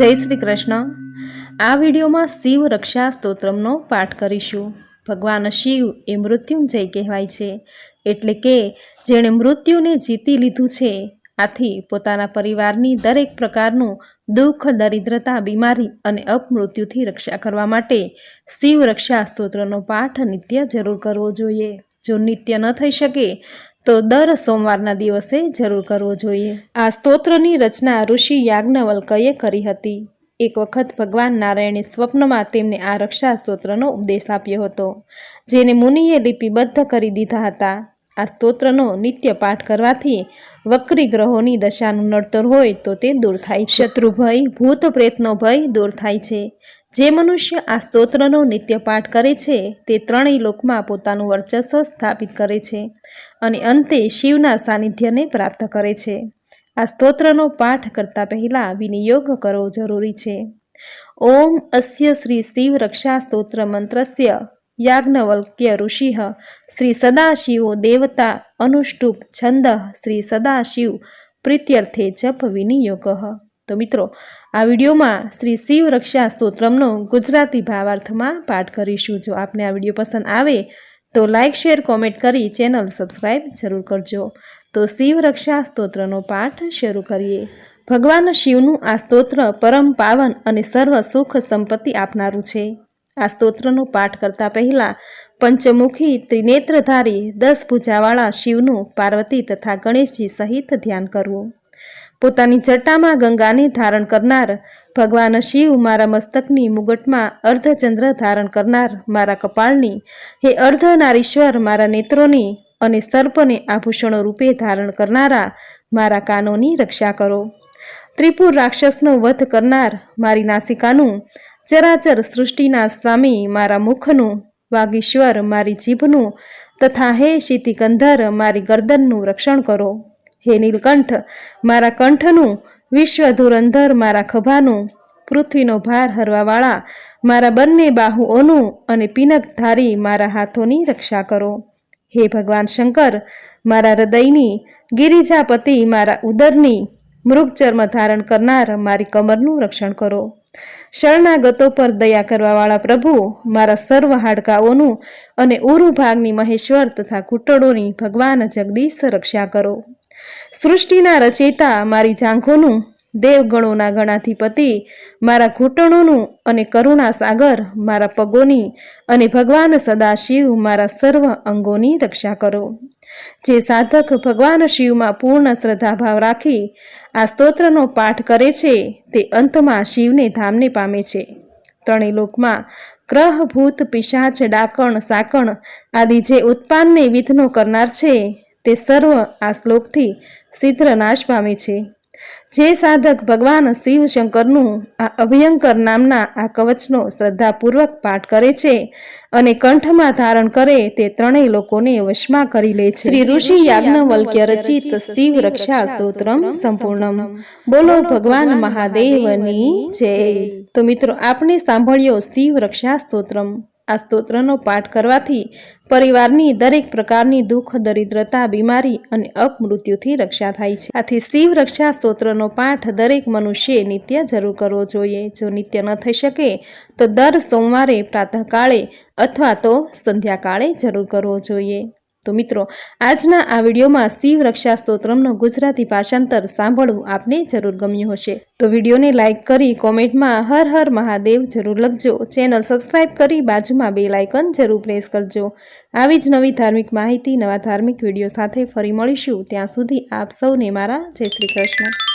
જય શ્રી કૃષ્ણ. આ વિડીયોમાં શિવ રક્ષા સ્તોત્રમનો પાઠ કરીશું. ભગવાન શિવ એ મૃત્યુંજય કહેવાય છે, એટલે કે જેણે મૃત્યુને જીતી લીધું છે, આથી પોતાના પરિવારની દરેક પ્રકારનું દુઃખ, દરિદ્રતા, બીમારી અને અપમૃત્યુથી રક્ષા કરવા માટે શિવ રક્ષા સ્તોત્રનો પાઠ નિત્ય જરૂર કરવો જોઈએ. જો નિત્ય ન થઈ શકે તો દર સોમવારના દિવસે જરૂર કરવો જોઈએ. આ સ્તોત્રની રચના ઋષિ યાજ્ઞવલ્કએ કરી હતી. એક વખત ભગવાન નારાયણે સ્વપ્નમાં તેમને આ રક્ષા સ્તોત્રનો ઉપદેશ આપ્યો હતો, જેને મુનિએ લિપિબદ્ધ કરી દીધા હતા. આ સ્તોત્રનો નિત્ય પાઠ કરવાથી વક્રી ગ્રહોની દશાનું નડતર હોય તો તે દૂર થાય છે. શત્રુ ભય ભૂત પ્રેતનો ભય દૂર થાય છે. જે મનુષ્ય આ સ્તોત્રનો નિત્ય પાઠ કરે છે, તે ત્રણેય લોકમાં પોતાનું વર્ચસ્વ સ્થાપિત કરે છે અને અંતે શિવના સાનિધ્યને પ્રાપ્ત કરે છે. આ સ્તોત્રનો પાઠ કરતા પહેલા વિનિયોગ કરવો જરૂરી છે. ઓમ અસ્ય શ્રી શિવ રક્ષા સ્તોત્ર મંત્રસ્ય યાજ્ઞવલ્ક્ય ઋષિ શ્રી સદાશિવો દેવતા અનુષ્ટુપ છંદ શ્રી સદાશિવ પ્રીત્યર્થે જપ વિનિયોગ. તો મિત્રો, આ વિડીયોમાં શ્રી શિવ રક્ષા સ્તોત્રમનો ગુજરાતી ભાવાર્થમાં પાઠ કરીશું. જો આપને આ વીડિયો પસંદ આવે, તો લાઇક શેર, કોમેન્ટ કરી ચેનલ સબસ્ક્રાઈબ જરૂર કરજો. તો શિવ રક્ષા સ્તોત્રનો પાઠ શરૂ કરીએ. ભગવાન શિવનું આ સ્તોત્ર પરમ પાવન અને સર્વ સુખ સંપત્તિ આપનારું છે. આ સ્તોત્રનો પાઠ કરતા પહેલા પંચમુખી ત્રિનેત્રધારી દસ ભૂજાવાળા શિવનું પાર્વતી તથા ગણેશજી સહિત ધ્યાન કરવું. પોતાની જટામાં ગંગાને ધારણ કરનાર ભગવાન શિવ મારા મસ્તકની મુગટમાં અર્ધચંદ્ર ધારણ કરનાર મારા કપાળની, હે અર્ધનારીશ્વર મારા નેત્રોની અને સર્પને આભૂષણો રૂપે ધારણ કરનારા મારા કાનોની રક્ષા કરો. ત્રિપુર રાક્ષસનો વધ કરનાર મારી નાસિકાનું, ચરાચર સૃષ્ટિના સ્વામી મારા મુખનું, વાગીશ્વર મારી જીભનું તથા હે શીતિકંધર મારી ગરદનનું રક્ષણ કરો. હે નીલકંઠ, મારા કંઠનું વિશ્વ ધુરંધર, મારા ખભાનું પૃથ્વીનો ભાર હરવાવાળા, મારા બંને બાહુઓનું અને પિનકધારી મારા હાથોની રક્ષા કરો. હે ભગવાન શંકર, મારા હૃદયની ગિરિજાપતિ, મારા ઉદરની મૃગચર્મ ધારણ કરનાર, મારી કમરનું રક્ષણ કરો. શરણાગતો પર દયા કરવાવાળા પ્રભુ, મારા સર્વ હાડકાઓનું અને ઉરુ ભાગની મહેશ્વર તથા ઘૂંટડોની ભગવાન જગદીશ રક્ષા કરો. સૃષ્ટિના રચેતા મારી ઝાંખોનું દેવગણોના ગણાધિપતિ, મારા ઘૂંટણોનું અને કરુણા સાગર, મારા પગોની અને ભગવાન સદાશિવ, મારા સર્વ અંગોની રક્ષા કરો. જે સાધક ભગવાન શિવમાં પૂર્ણ શ્રદ્ધાભાવ રાખી આ સ્તોત્રનો પાઠ કરે છે, તે અંતમાં શિવને ધામને પામે છે. ત્રણેય લોકમાં ગ્રહ, ભૂત, પિશાચ, ડાકણ, સાકણ આદિ જે ઉત્પાનને વિધનો કરનાર છે તે સર્વ આ શ્લોકથી સિદ્ધ નાશ પામે છે. જે સાધક ભગવાન શિવ શંકરનું આ અભયંકર નામના આ કવચનો શ્રદ્ધાપૂર્વક પાઠ કરે છે અને કંઠમાં ધારણ કરે તે ત્રણેય લોકોને વશમાં કરી લે છે. શ્રી ઋષિ યાજ્ઞવલ્ક્ય રચિત શિવ રક્ષા સ્તોત્રમ સંપૂર્ણમ. બોલો ભગવાન મહાદેવની જય. તો મિત્રો આપણે સાંભળ્યો શિવ રક્ષા સ્તોત્રમ આ સ્તોત્રનો પાઠ કરવાથી પરિવારની દરેક પ્રકારની દુઃખ, દરિદ્રતા, બીમારી અને અપમૃત્યુથી રક્ષા થાય છે. આથી શિવ રક્ષા સ્તોત્રનો પાઠ દરેક મનુષ્યે નિત્ય જરૂર કરવો જોઈએ. જો નિત્ય ન થઈ શકે, તો દર સોમવારે પ્રાતઃકાળે અથવા તો સંધ્યાકાળે જરૂર કરવો જોઈએ. તો મિત્રો, આજના આ વિડીયોમાં શિવ રક્ષા સ્તોત્રમનો ગુજરાતી ભાષાંતર સાંભળવું આપને જરૂર ગમ્યું હશે. તો વિડીયોને લાઇક કરી કોમેન્ટમાં હર હર મહાદેવ જરૂર લખજો. ચેનલ સબસ્ક્રાઇબ કરી બાજુમાં બે લાઇકન જરૂર પ્રેસ કરજો. આવી જ નવી ધાર્મિક માહિતી, નવા ધાર્મિક વીડિયો સાથે ફરી મળીશું. ત્યાં સુધી આપ સૌને મારા જય શ્રી કૃષ્ણ.